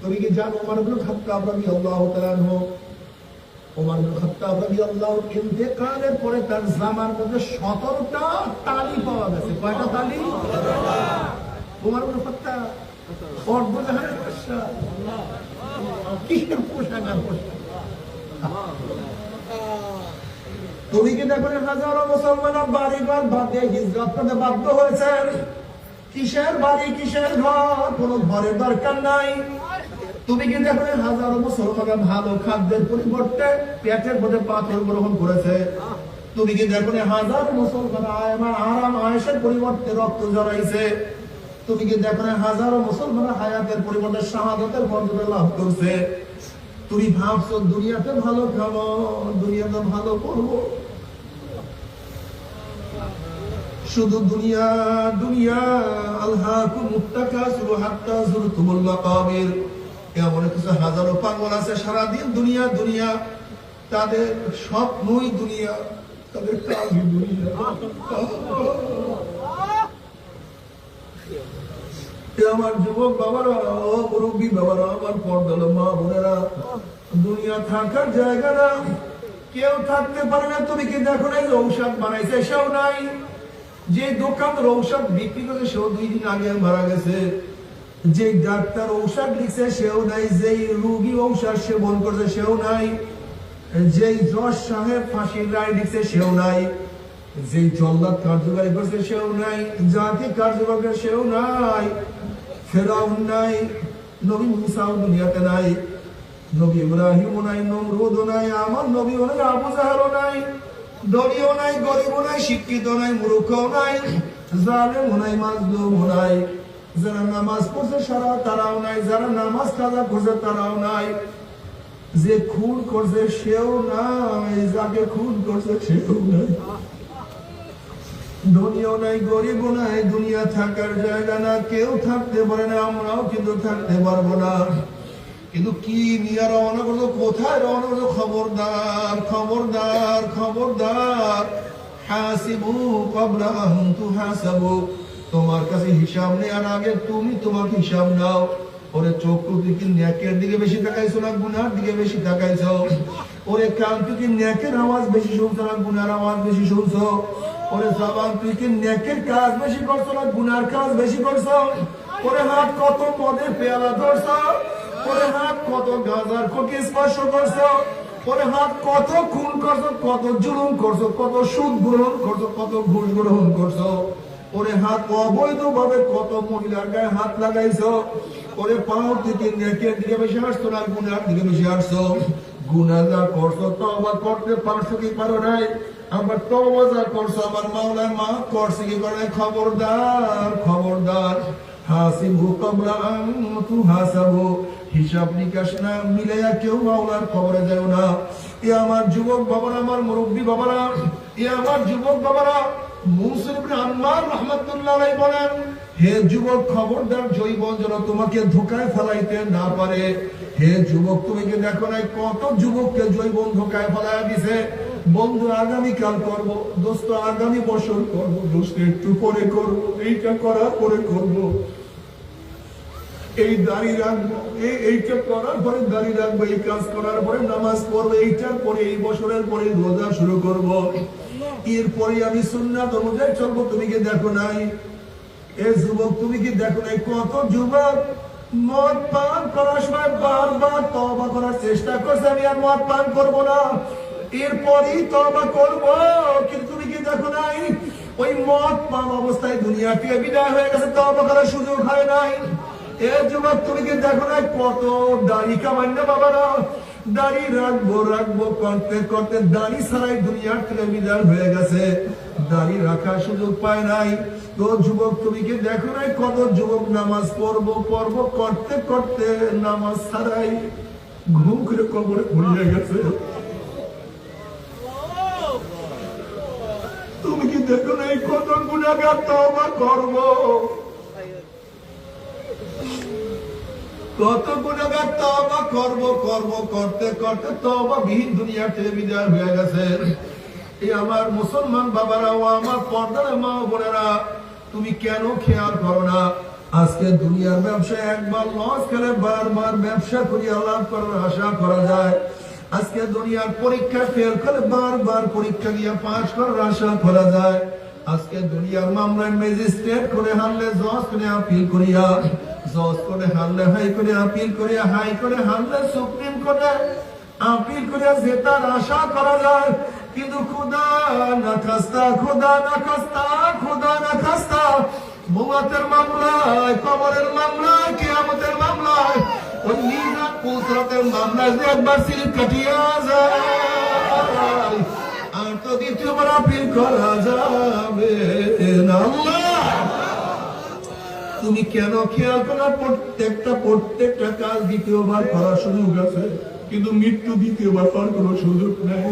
তুমি কি ওমর ইবনে খাত্তাব রাদিয়াল্লাহু তাআলা আনহু? ওমর ইবনে খাত্তাব রাদিয়াল্লাহু পরে তার জামার মধ্যে 17টা তালি পাওয়া গেছে। কয়টা তালি? ওমর ইবনে খাত্তাব। অর্ধজাহানের বাদশা কিসের পোশাক আর পোশাক? হাজারো বাড়ি বাদে হিজরত করতে বাধ্য হয়েছেন? কিসের বাড়ি, কিসের ঘর? কোন ঘরের দরকার নাই। তুমি কি দেখো হাজারো মুসলমানের ভালো খাদ্যের পরিবর্তে পেটের মধ্যে পাথর গ্রহণ করেছে। তুমি কি দেখো হাজার মুসলমান আরাম আয়েসের পরিবর্তে রক্ত জড়াইছে। তুমি কি দেখো হাজারো মুসলমান হায়াতের পরিবর্তে শাহাদতের মর্যাদা লাভ করছে। তুমি ভাবছ, দুনিয়াতে ভালো খাব, দুনিয়াতে ভালো করব। শুধু দুনিয়া দুনিয়া আল্লাহকু মুত্তাকাসুরু হাত্তা যুরতুমুল মাকাবির। কিছু হাজারো পাগল আছে দুনিয়া দুনিয়া, তাদের স্বপ্নই দুনিয়া, তাদের কাজই দুনিয়া। আমার যুবক বাবারা, ও মুরব্বী বাবারা, আমার পর্দালো মা বোনেরা, দুনিয়া থাকার জায়গা না। কেউ থাকতে পারে না, তুমি কি দেখো না ঔষধ বানাইছে? সেও নাই। যে দোকান ঔষধ বিক্রি করে সেও দুই দিন আগে মারা গেছে। যে ডাক্তার ঔষধ লিখছে, সেও নাই। যেই রুগী ঔষধ সেবন করছে, সেও নাই। যেই জজ সাহেব ফাঁসির রায় লিখছে সেও নাই। যে জল্লাদ কার্যকারী করছে, সেও নাই। জাতি কার্যকর করে সেও নাই। ফেরাউন নাই। নবী মুসাও দুনিয়াতে নাই। নবী ইব্রাহিম নাই, নমরুদ নাই, আমার নবী নাই আবু জাহেলও নাই। দলীয় নাই গরিব নাই শিক্ষিত নাই মূর্খ নাই। জালেম নাই মাজলুম নাই। যারা নামাজ পড়ছে, সারা তারাও নাই। যারা নামাজ কাজা করছে, তারাও নাই। যে খুন করছে, সেও নাই। যাকে খুন করছে, সেও নাই। ধনীও নাই গরিব নাই। দুনিয়া থাকার জায়গা না। কেউ থাকতে পারে না, আমরাও কিন্তু থাকতে পারব না। কিন্তু কি নিয়ে রওনা করছ কোথায় রওনা করছ খবরদার খবরদার খবরদার। হাসিবু আন তুহাসাবু। তোমার কাছে হিসাব নেওয়ার আগে তুমি তোমার হিসাব নাও। ওরে চোখ তুই কি ন্যাকের দিকে বেশি তাকাইছো না গুনার দিকে বেশি তাকাইছো? ওরে কান তুই কি ন্যাকের আওয়াজ বেশি শুনছো না গুনার আওয়াজ বেশি শুনছো? ওরে জবান তুই কি ন্যাকের কাজ বেশি করছ না গুনার কাজ বেশি করছ? ওরে হাত কত মদের পেয়ালা ধরছো? ওরে হাত কত গাজার কোকে স্পর্শ করছ? ওরে হাত কত খুন করছ, কত জুলুম করছ, কত সুদ গ্রহণ করছ, কত ঘুষ গ্রহণ করছ? ওরে হাত অবৈধ ভাবে কত মহিলার গায়ে হাত লাগাইছো? ওরে পাও থেকে নেকের দিকে বেশি আসছো না? গুনার দিকে বেশি আসছো গুনা যা করছ তবা করতে পারছ কি পারো নাই? আমার তবা যা করছ, আমার মাওলায় মা করছে কি করে খবরদার খবরদার। হাসিবু কবলা আন তুহাসাবু হিসাব নিকাশ না মিলাইয়া কেউ মাওলার খবরে যাও না। এ আমার যুবক বাবারা, আমার মুরব্বী বাবারা, এ আমার যুবক বাবারা মুসলিম আম্মার রহমতুল্লাহ বলেন, হে যুবক, খবরদার জৈব যেন তোমাকে ধোকায় ফেলাইতে না পারে। হে যুবক, তুমি কি দেখো নাই কত যুবককে জৈব ধোকায় ফেলাই দিছে। বন্ধু আগামী করব, দোস্ত, আগামী বছর করব, দোস্ত, একটু পরে করব, এইটা করার পরে করব। এই দাড়ি রাখব, এই এইটা করার পরে দাড়ি রাখব, এই কাজ করার পরে নামাজ পড়ব, এইটার পরে এই বছরের পরে রোজা শুরু করব। এরপরে আমি সুন্নাত অনুযায়ী চলবো, তুমি কি দেখো নাই? এ যুবক, তুমি কি দেখো নাই? কত যুবক মদ পান করার সময় বারবার তবা করার চেষ্টা করছে, আমি আর মদ পান করব না। এরপরই তবা করব, কিন্তু তুমি কি দেখো নাই? ওই মদ পান অবস্থায় দুনিয়া থেকে বিদায় হয়ে গেছে তবা করার সুযোগ হয় নাই। এ যুবক, তুমি কি দেখো নাই? কত দাড়ি কামাই না বাবারা দাড়ি রাখব রাখব, করতে করতে দাড়ি ছাড়াই দুনিয়ার থেকে বিদায় হয়ে গেছে। দাড়ি রাখার সুযোগ পায় নাই। তো যুবক, তুমি কি দেখো নাই কত যুবক নামাজ পড়ব পড়ব, করতে করতে নামাজ ছাড়াই ঘুম করে কবরে ভুলিয়ে গেছে? তুমি কি দেখো নাই কত গুণাগার তবা করব? কত গুণাগার তবা করব করব করতে করতে তবা বিহীন দুনিয়া থেকে বিদায় হয়ে গেছে। এই আমার মুসলমান বাবারা ও আমার পর্দার মা বোনেরা, তুমি কেন খেয়াল করো না? আজকে দুনিয়ার ব্যবসা একবার লস খেলে বারবার ব্যবসা করিয়া লাভ করার আশা করা যায়। আজকে দুনিয়ার পরীক্ষা ফেল করে বারবার পরীক্ষা দিয়ে পাশ করার আশা করা যায়। আজকে দুনিয়ার মামলায় ম্যাজিস্ট্রেট করে হারলে জজ করে আপিল করিয়া জজ করে হারলে, হাই করে আপিল করিয়া হাই করে হারলে, সুপ্রিম কোর্টে আপিল করিয়া জেতার আশা করা যায়। কিন্তু খুদা না খাস্তা খুদা না খাস্তা খুদা না খাস্তা মামলায়, কবরের মামলায়, কিয়ামতের মামলায় মামলায় যে একবার সিল কাটিয়া যায়। আর তো দ্বিতীয়বার আপিল করা যাবে না। আল্লাহ! তুমি কেন খেয়াল করো প্রত্যেকটা প্রত্যেকটা কাজ দ্বিতীয়বার করার সুযোগ আছে, কিন্তু মৃত্যু দ্বিতীয়বার করার কোনো সুযোগ নেই।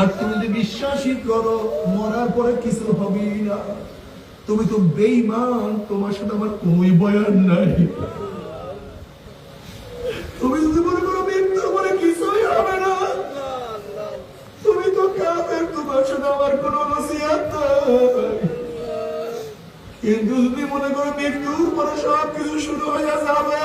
আর তুমি যদি বিশ্বাসই করো, মরার পরে কিছু হবেই না। তুমি তো বেইমান তোমার সাথে আমার কোনোই বয়ান নাই। কিন্তু যদি মনে করো মৃত্যুর পরে সব কিছু শুরু হয়ে যাবে।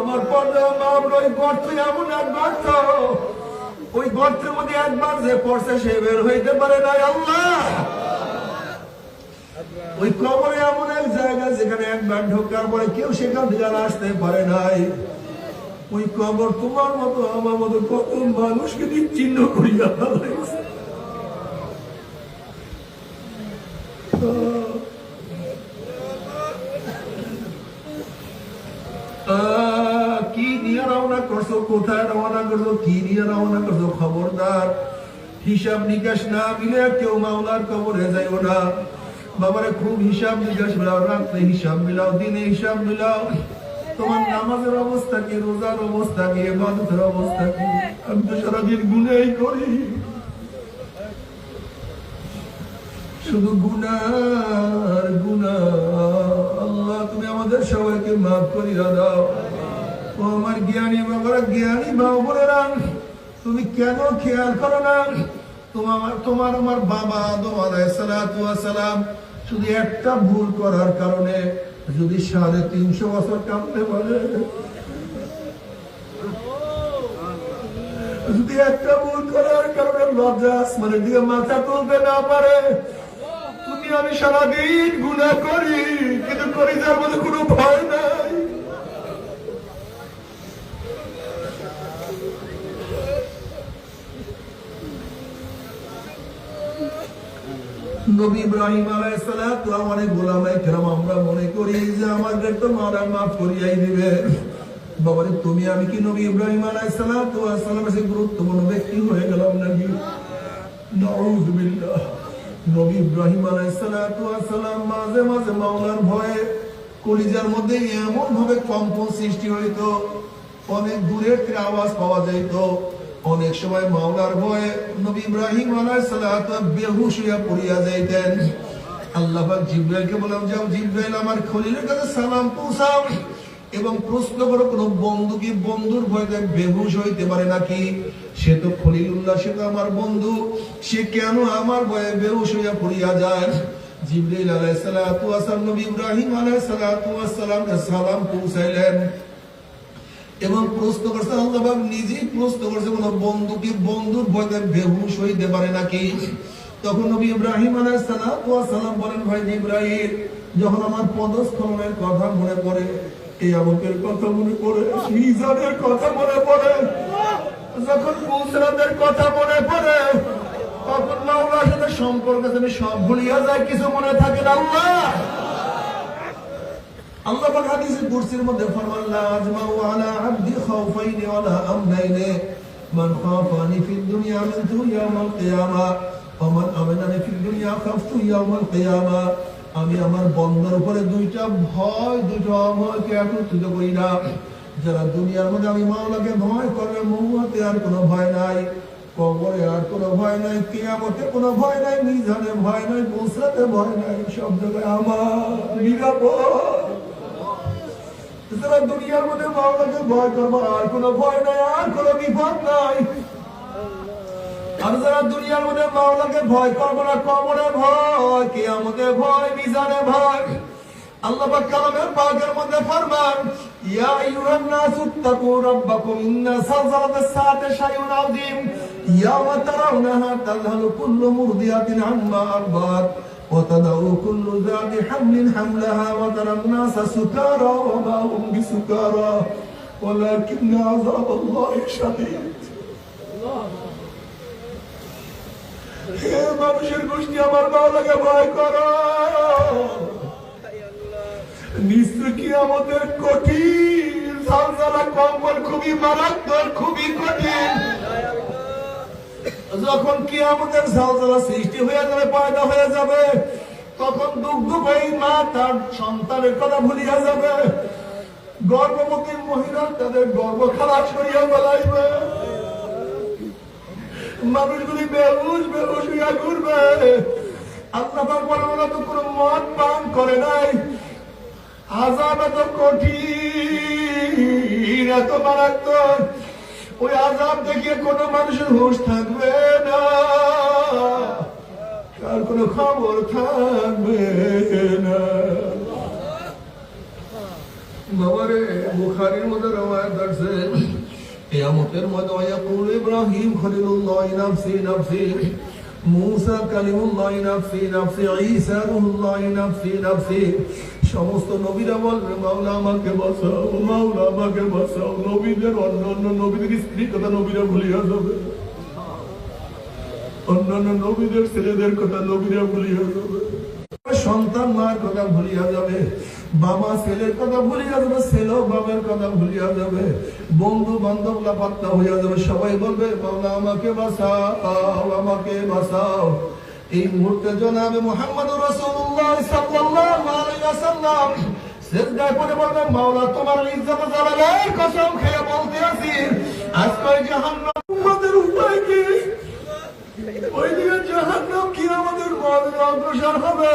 আমার পর্দা মামলা ওই গর্ত এমন এক গর্ত ওই গর্তের মধ্যে একবার যে পড়ছে সে বের হইতে পারে না আল্লাহ। ওই কবরে এমন এক জায়গা যেখানে একবার ঢোকার পরে কেউ সেখান থেকে আসতে পারে নাই। ওই কবর তোমার মতো, আমার মতো কত মানুষকে নিচ্ছিন্ন করিয়া ফেলাইছে রওনা করছ কোথায় রওনা করছ কি নিয়ে রওনা করছ খবরদার। হিসাব নিকাশ না মিলে কেউ মাওলার কবরে যাইও না। বাবারে খুব হিসাব নিকাশ মিলাও রাত্রে হিসাব মিলাও দিনে হিসাব মিলাও। তোমার নামাজের অবস্থা কি রোজার অবস্থা কি এবাদতের অবস্থা কি? আমি তো সারাদিন গুনেই করি। শুধু গুনার গুনা আল্লাহ তুমি আমাদের সবাইকে মাফ করিয়া দাও। ও আমার জ্ঞানী বাবারা জ্ঞানী বাবুরা তুমি কেন খেয়াল করো না? তোমার তোমার আমার বাবা আদম আলাইসালাম শুধু একটা ভুল করার কারণে যদি সাড়ে তিনশো বছর কাঁদতে পারে যদি একটা ভুল করার কারণে লজ্জা আসমানের দিকে মাথা তুলতে না পারে, তুমি আমি সারাদিন গুণা করি, কিন্তু করি যার মধ্যে কোনো ভয় নাই। নবী ইব্রাহিম আলাইহিস সালাতু আমাদের গোলামায়ে কেরাম, আমরা মনে করি যে আমাদের তো মারা মাফ করিয়াই দিবে। বাবারে, তুমি, আমি কি নবী ইব্রাহিম আলাইহিস সালাতু ওয়াস সালামের সেই গুরুত্বপূর্ণ ব্যক্তি হয়ে গেলাম নাকি? নাউযুবিল্লাহ নবী ইব্রাহিম আলাইহিস সালাতু ওয়াস সালাম মাঝে মাঝে মাওলার ভয়ে কলিজার মধ্যে এমন ভাবে কম্পন সৃষ্টি হইতো, অনেক দূরের থেকে আওয়াজ পাওয়া যাইত। অনেক সময় মাওলার ভয়ে নবী ইব্রাহিম আলাইহিস সালাতু বেহুশ হইয়া পড়িয়া যাইতেন। আল্লাহ পাক জিব্রাইলকে বললাম যাও জিব্রাইল, আমার খলিলের কাছে সালাম পৌঁছাও। এবং প্রশ্ন করো, কোন বন্ধু কি বন্ধুর ভয়তে বেহুশ হইতে পারে নাকি? সে তো খলিলুল্লাহ, সে তো আমার বন্ধু। সে কেন আমার ভয়ে বেহুশ হইয়া পড়িয়া যায়? জিব্রাইল আলাইহিস সালাতু নবী ইব্রাহিম আলাইহিস সালাতু সালাম পৌঁছাইলেন। এবং প্রশ্ন করছে আল্লাহ পাক নিজেই প্রশ্ন করছে, কোন বন্ধু কি বন্ধুর ভয়তে বেহুশ হইতে পারে নাকি? তখন নবী ইব্রাহিম আলাইহিস সালাম বলেন, ভাই ইব্রাহিম, যখন আমার পদস্খলনের কথা মনে পড়ে এই আমকের কথা মনে পড়ে মিজানের কথা মনে পড়ে, যখন কুসরাতের কথা মনে পড়ে, তখন মাওলার সাথে সম্পর্ক তুমি সব ভুলিয়া যায় কিছু মনে থাকে না, আল্লাহ! আল্লাহ পাক হাদিসে কুরসির মধ্যে ফরমান আজমাউ আলা আবদি খাউফাইনি ওয়ালা আমনাইনি মান খাফানি ফিদ দুনিয়া মিনতু ইয়াউমাল কিয়ামা। ওয়া মান ফিদ দুনিয়া খাফতু ইয়াউমাল কিয়ামা। আমি আমার বন্দার উপরে দুইটা ভয়, দুইটা অভয়কে একত্রিত করি না। যারা দুনিয়ার মধ্যে আমি মাওলাকে ভয় করবে মৌয়াতে আর কোনো ভয় নাই, কবরে আর কোনো ভয় নাই, কিয়ামতে কোনো ভয় নাই, মিজানে ভয় নাই বসরাতে ভয় নাই, সব জায়গায় আমার নিরাপদ। যারা দুনিয়ার মধ্যে মাওলাকে ভয় করব, আর কোনো ভয় নাই, আর কোনো বিপদ নাই। আর আল্লাহ পাক মধ্যে ফরমান, ইয়া আইয়ুহান নাসু তাকু রাব্বাকুম, ইন্না সালসালাতাস সাআতি শাইউন আযীম। ইয়াওমা وتدعو كل ذات حمل حملها وترى الناس سكارى وما هم بسكارى ولكن عذاب الله شديد হে মানুষের গোষ্ঠী আমার মাওলাকে ভয় করো নিশ্চয় কি আমাদের কঠিন সালসালা কম্বল খুবই মারাত্মক খুবই কঠিন যখন কি আমাদের সালসালা সৃষ্টি হয়ে যাবে, পয়দা হয়ে যাবে, তখন দুগ্ধ ভাই মা তার সন্তানের কথা ভুলিয়া যাবে। গর্ভবতী মহিলা তাদের গর্ব খারাপ করিয়া বেলাইবে মানুষগুলি বেহুশ বেহুশ হইয়া ঘুরবে। আল্লাহ বলে তো কোনো মদ পান করে নাই। আজাব এত কঠিন, এত মারাত্মক। ওই আজাব দেখিয়ে কোনো মানুষের হুশ থাকবে না। তার কোনো খবর থাকবে না। বাবারে, বুখারির মধ্যে রওয়ায়াত আছে কিয়ামতের মধ্যে ওয়াকুল ইব্রাহিম খলিলুল্লাহ নাফসি নাফসি। মুসা কালিমুল্লাহ নাফসি নাফসি ঈসা রুহুল্লাহ নাফসি নাফসি। সমস্ত নবীরা বলবে, মাওলা আমাকে বাঁচাও, মাওলা আমাকে বাঁচাও। নবীদের অন্য অন্য নবীদের স্ত্রী কথা নবীরা ভুলিয়া যাবে। অন্যান্য নবীদের ছেলেদের কথা নবীরা ভুলিয়া যাবে। সন্তান মার কথা ভুলিয়া যাবে। বাবা, ছেলের কথা ভুলিয়া যাবে ছেলে বাবার কথা ভুলিয়া যাবে। বন্ধু বান্ধব লাপাত্তা হইয়া যাবে। সবাই বলবে, মাওলা, আমাকে বাঁচাও আমাকে বাঁচাও। এই মুহূর্তে জনাবে মোহাম্মদ রাসূলুল্লাহ সাল্লাল্লাহু আলাইহি ওয়াসাল্লাম। পড়ে বলবেন মাওলা, তোমার ইজ্জত কসম খেয়ে বলতে আছি। আজকে জাহান্নাম উপায় কি? ওইদিকে জাহান্নাম মনে অগ্রসর হবে।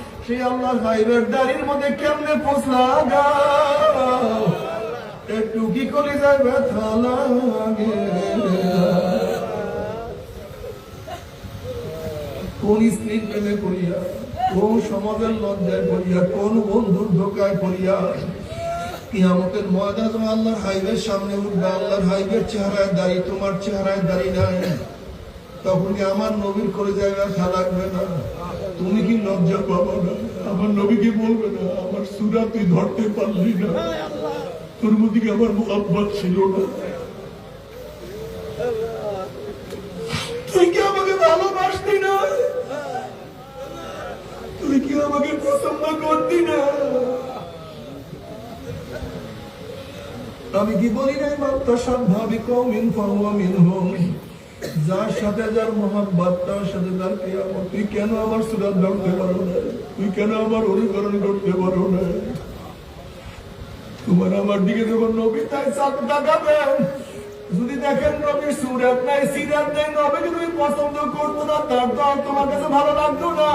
যায় কোন বন্ধুর ধোকায় করিয়া কিয়ামতের ময়দানে তুমি আল্লাহর হাইবের সামনে উঠবে, আল্লাহর হাইবের চেহারায় দাঁড়িয়ে তোমার চেহারায় দাঁড়িয়ে নাই। তখন কি আমার নবীর করে ব্যথা লাগবে না। তুমি কি লজ্জা পাবো না? আমার নবীকে বলবে না, আমার সুরা তুই ধরতে পারলি না। তোর মধ্যে আমার মোহাম্মত ছিল না? তুই কি আমাকে ভালোবাসতি না? তুই কি আমাকে পছন্দ করতি না? আমি কি বলি নাই, মাত্রা স্বাভাবিক মিন ফাহুয়া মিনহুম। যার সাথে যার মোহাম্মত তার সাথে তার কিয়ামত, তুই কেন আমার সুরাত ধরতে পারো না? তুই কেন আমার অনুকরণ করতে পারো না? তোমার আমার দিকে যখন নবী তাই সাত তাকাবেন যদি দেখেন নবীর সুরাত নাই, সিরাত নাই, নবীকে তুমি পছন্দ করতো না, তার তো আর তোমার কাছে ভালো লাগতো না।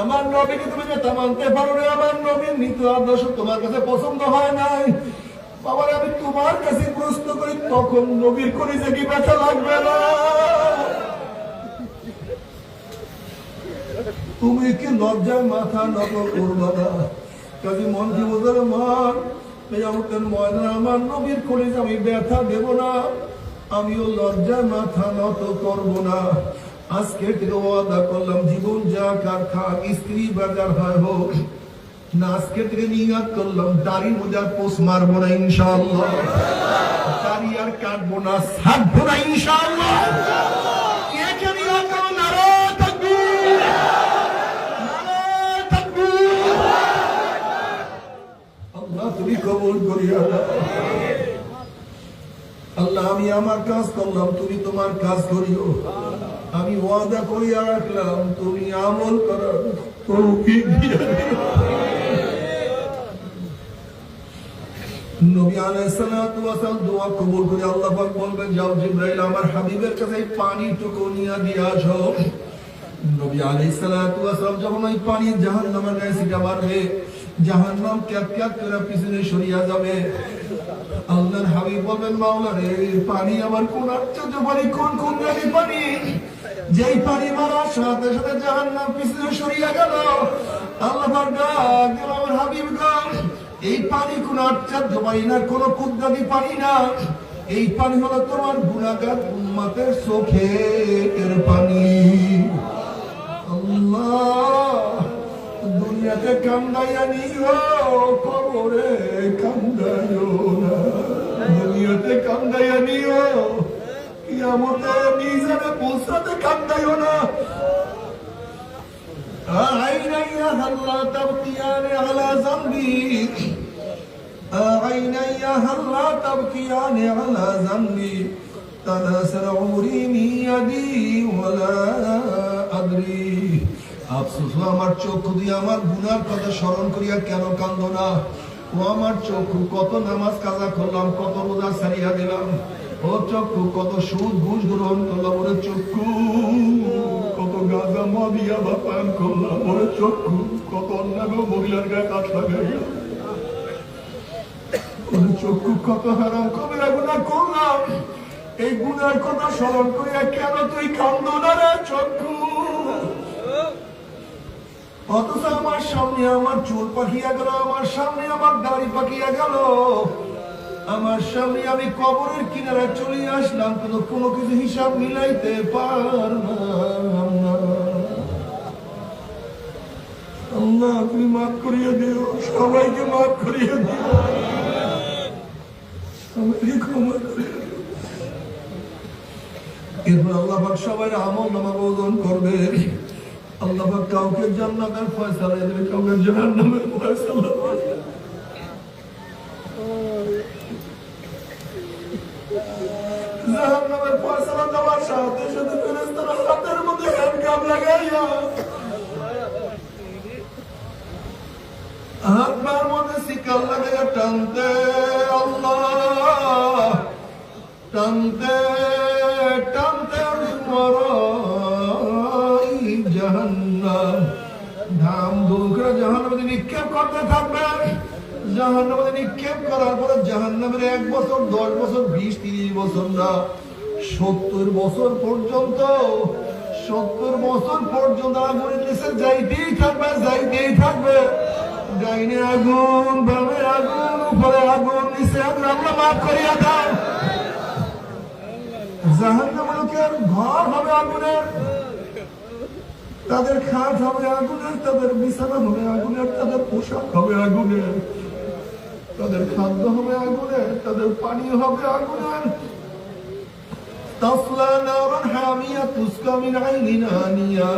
আমার নবীকে তুমি যেটা মানতে পারো না, আমার নবীর নীতি আদর্শ তোমার কাছে পছন্দ হয় নাই। বাবার, আমি তোমার কাছে প্রশ্ন করি, তখন নবীর করে যে কি ব্যথা লাগবে না? তুমি কি লজ্জায় মাথা নত করবে না? কাজে মন কি বোঝার মান আমাদের ময়দান আমার নবীর করে আমি ব্যথা দেব না। আমিও লজ্জায় মাথা নত করব না। আজকে ওয়াদা করলাম, জীবন যা কার খাক, স্ত্রী বাজার হয় হোক। না, আজকে থেকে নিয়াত করলাম দাড়ির মধ্যে আর পোষ মারবো না, ইনশাআল্লাহ। দাড়ি আর কাটবো না, ছাড়বো না, ইনশাআল্লাহ। কবুল করিয়া আল্লাহ, আমি আমার কাজ করলাম, তুমি তোমার কাজ করিও। আমি ওয়াদা করিয়া রাখলাম, তুমি আমল করার তৌফিক দিয়া নবী আলাইহিস সালাতু ওয়াস সালাম দোয়া কবুল করে আল্লাহ পাক বলবেন, যাও জিবরাইল আমার হাবিবের কাছে পানিটুকু নিয়ে দিয়ে আসো। নবী আলাইহিস সালাতু ওয়াস সালাম যখন ওই পানি জাহান্নামের গায়ে ছিটা মারবে, জাহান্নাম ক্যাপ ক্যাপ করে পিছনে সরিয়া যাবে। আল্লাহর হাবিব বলবেন, মাওলা রে পানি আমার কোন আশ্চর্য পানি, কোন কোন জানি পানি? যেই পানি মারার সাথে সাথে জাহান্নাম পিছনে সরিয়া গেল। আল্লাহ পাক ডাক আমার হাবিব গান এই পানি কোন আশ্চর্য পানি না, কোন কুদ্রানি পানি না। এই পানি হলো তোমার গুণাগার উম্মাতের চোখের পানি। দুনিয়াতে কান্দাইয়া নিও, কবরে কান্দাইও না। দুনিয়াতে কান্দাইয়া নিও, কিয়ামতে মিজানে পৌঁছাতে কান্দাইও না। عيني هلا تبكيان على ذنبي عيني هلا تبكيان على ذنبي تناسل عمري من يدي ولا أدري আফসোস ও আমার চক্ষু দিয়ে আমার গুনার কথা স্মরণ করিয়া কেন কান্দ না ও আমার চক্ষু কত নামাজ কাজা করলাম কত রোজা সারিয়া দিলাম ও চক্ষু কত সুদ ঘুষ গ্রহণ করলাম ওরে চক্ষু মদিয়া বা পান ওরে চক্ষু কত অন্যান্য মহিলার গায়ে কাঠ লাগাইয়া। ওরে চক্ষু কত হারাম করলাম। এই গুনার কথা স্মরণ করিয়া কেন তুই কান্দ না রে চক্ষু? অথচ আমার সামনে আমার চুল পাকিয়া গেল, আমার সামনে আমার দাড়ি পাকিয়া গেল। আমার সামনে আমি কবরের কিনারে চলে আসলাম, কিন্তু কোনো কিছু হিসাব মিলাইতে পারলাম আল্লাহ, তুমি মাফ করিয়ে দিও, সবাইকে মাফ করিয়ে দিও। সবাইকে ক্ষমা করিয়ে এরপর আল্লাহ পাক সবাই আমল নামা ওজন করবে। আল্লাহ পাক কাউকে জান্নাতের ফয়সালা দেবে, কাউকে জাহান্নামের ফয়সালা ফয়সালা দেওয়ার সাথে সাথে ফেরেশতারা হাতের মধ্যে হ্যান্ডকাপ লাগাইয়া হাত মধ্যে শিকার লাগাইয়া টানতে আল্লাহ। টানতে টানতে জাহান্নাম। ধাম ধুকরা জাহান্নামে নিক্ষেপ করতে থাকবে। জাহান্নামে নিক্ষেপ করার পরে জাহান্নামের এক বছর, দশ বছর, বিশ, তিরিশ বছর না, সত্তর বছর পর্যন্ত, সত্তর বছর পর্যন্ত আগুনের যাইতেই থাকবে যাইতেই থাকবে। গাইনে আগুন বামে আগুন, উপরে আগুন, নিচে আগুন আমরা মাফ করিয়া দাও। জাহান্নামীদের ঘর হবে আগুনের। তাদের খাট হবে আগুনের, তাদের বিছানা হবে আগুনের, তাদের পোশাক হবে আগুনের। তাদের খাদ্য হবে আগুনের, তাদের পানি হবে আগুনের। তাসলা হামিয়া, তুসকা মিন আইনিন আনিয়া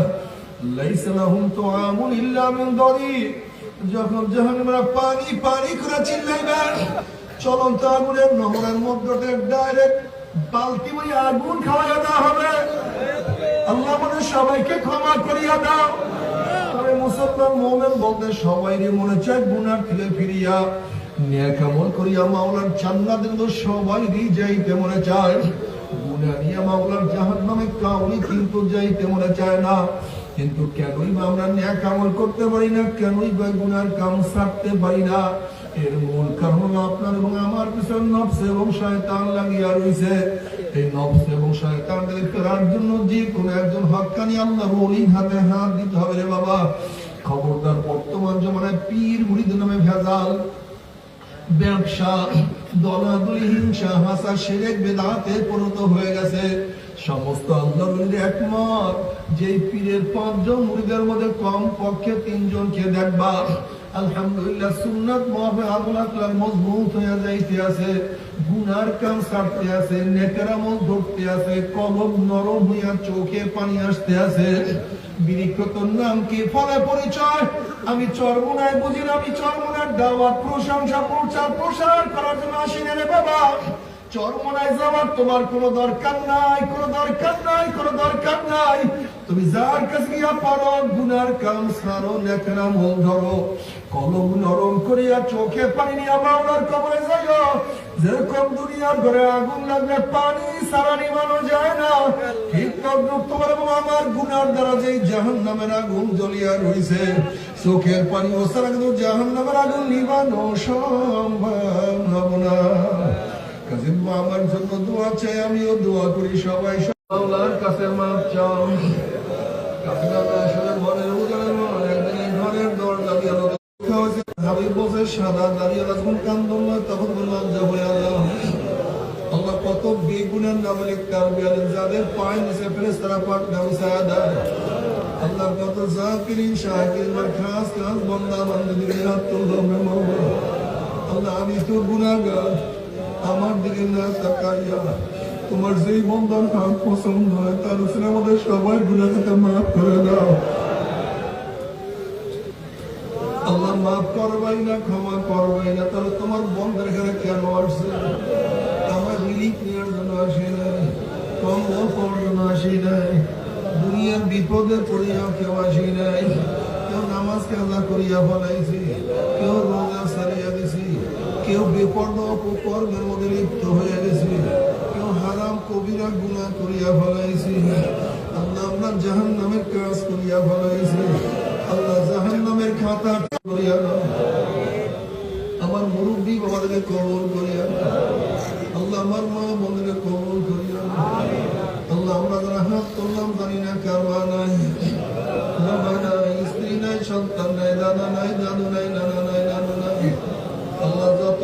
লাইসা তো তুআমুন ইল্লা মিন যখন জাহান্নামরা পানি পানি করে চিল্লাইবেন চলন্ত আগুনের নহরের মধ্যে ডাইরেক্ট বালতি ওই আগুন খাওয়াইয়া দেওয়া হবে। আল্লাহ মনে সবাইকে ক্ষমা করিয়া দাও। তবে মুসলমান মোমেন বলতে মনে চায় গুনার থেকে ফিরিয়া। ন্যাক করিয়া মাওলার জান্নাত কিন্তু সবাই যাইতে মনে চায়। গুনা নিয়ে মাওলার জাহান নামে কাউরি কিন্তু যাইতে মনে চায় না। কিন্তু কেনই বা আমরা ন্যাক আমল করতে পারি না, কেনই বা গুনার কাম ছাড়তে পারি না? এর মূল কারণ আপনার এবং আমার পিছনে নফস এবং শয়তান লাগিয়া রয়েছে এই এবং শয়তানদের ফেরার জন্য যে কোনো একজন হক্কানি আল্লাহর ওলি হাতে হাত দিতে হবে রে বাবা। খবরদার বর্তমান জমানায় পীর মুড়িদ নামে ভেজাল। ব্যবসা, দলাদলি, হিংসা, হাসা, সেরেক, বেদাতে পরিণত হয়ে গেছে। সমস্ত আল্লাহর একমত। যে পীরের পাঁচজন মুড়িদের মধ্যে কম পক্ষে তিনজনকে দেখবা আলহামদুলিল্লাহ, সুন্নাত মহাবুল মজবুত যাইতে আছে। গুনার কাম আছে ধরতে আছে, কলম নরম হইয়া চোখে পানি আসতে আছে। বিরিক্তর নাম কি ফলে পরিচয়? আমি চরমুনায় বুঝি না, আমি চরমুনার দাওয়াত, প্রশংসা প্রচার প্রসার করার জন্য আসি রে বাবা। চরমনায় যাওয়ার তোমার কোনো দরকার নাই, কোনো দরকার নাই, কোনো দরকার নাই। তুমি যার কাছে গিয়া পারো, গুনার কাম সারো ধরো। কলম নরম করিয়া চোখে পানি নিয়ে মাওলার কবরে যাইও। যেরকম দুনিয়ার ঘরে আগুন লাগলে পানি সারা নিবানো যায় না। ঠিক তদ্রুপ তোমার এবং আমার গুনার দ্বারা যে জাহান নামের আগুন জ্বলিয়া রয়েছে চোখের পানি ও সারা কিন্তু জাহান নামের আগুন নিবানো সম্ভব না। কাজে আমার জন্য দোয়া চাই, আমিও দোয়া করি সবাই। আল্লাহর কাছে মাপ চাও সাদা দাঁড়িয়ে যখন কান্দন নয় তখন লজ্জা হয়ে আল্লাহ। আল্লাহ কত বেগুনের নামে লিখতে যাদের পায় নিচে ফেরেস তারা পাক গামছা দেয়। আল্লাহ কত জাকিরিন শাকির বা খাস খাস বন্দা বান্ধবীর হাত তুললাম আল্লাহ, আমি তো গুনাহগার। আমার দিকে তোমার যেই বন্ধন কাম পছন্দ হয়, তার উপরে আমাদের সবাই গুনাহকে মাফ করে দাও। আল্লাহ মাফ করবাই না, ক্ষমা করবাই না, তাহলে তোমার বন্ধের এখানে কেন আসছে আমার রিলিফ নেওয়ার জন্য আসে নাই কম পাওয়ার জন্য নাই, দুনিয়ার বিপদে পড়িয়া কেউ নাই। কেউ নামাজ কাজা করিয়া ফলাইছি, কেউ কেউ বিপদ কুকর্মের মধ্যে লিপ্ত হয়ে গেছি। কেউ হারাম কবিরা গুণা করিয়া ফলাইছি। আল্লাহ জাহান নামের কাজ করিয়া ফলাইছি। আল্লাহ জাহান নামের খাতা করিয়া আমার মুরব্বী বাবাদেরকে করিয়া আল্লাহ আমার মা বোনদেরকে কবল করিয়া আল্লাহ আমরা যারা হাত জানি না কারবা নাই, স্ত্রী নাই, সন্তান নাই, দাদা নাই, দাদু নাই।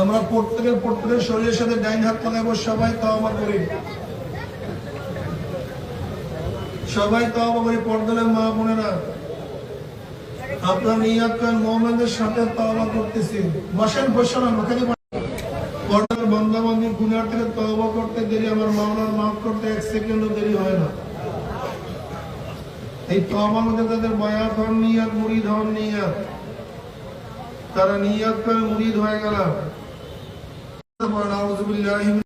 আমরা প্রত্যেকে প্রত্যেকের শরীরের সাথে ডাইন হাত লাগাবো সবাই তাওবা করি। সবাই তাওবা করি পর্দালে মা বোনেরা। আপনার মোহাম্মদের সাথে করতেছি। বসেন বসেন। ওখানে পর্দার থেকে করতে দেরি, আমার মাফ করতে এক সেকেন্ডও দেরি হয় না। এই তওবার মধ্যে তাদের বায়াত হন নিয়াত, মুরিদ হন নিয়াত। তারা নিয়াত করে মুরিদ হয়ে গেল Ntabwo ari.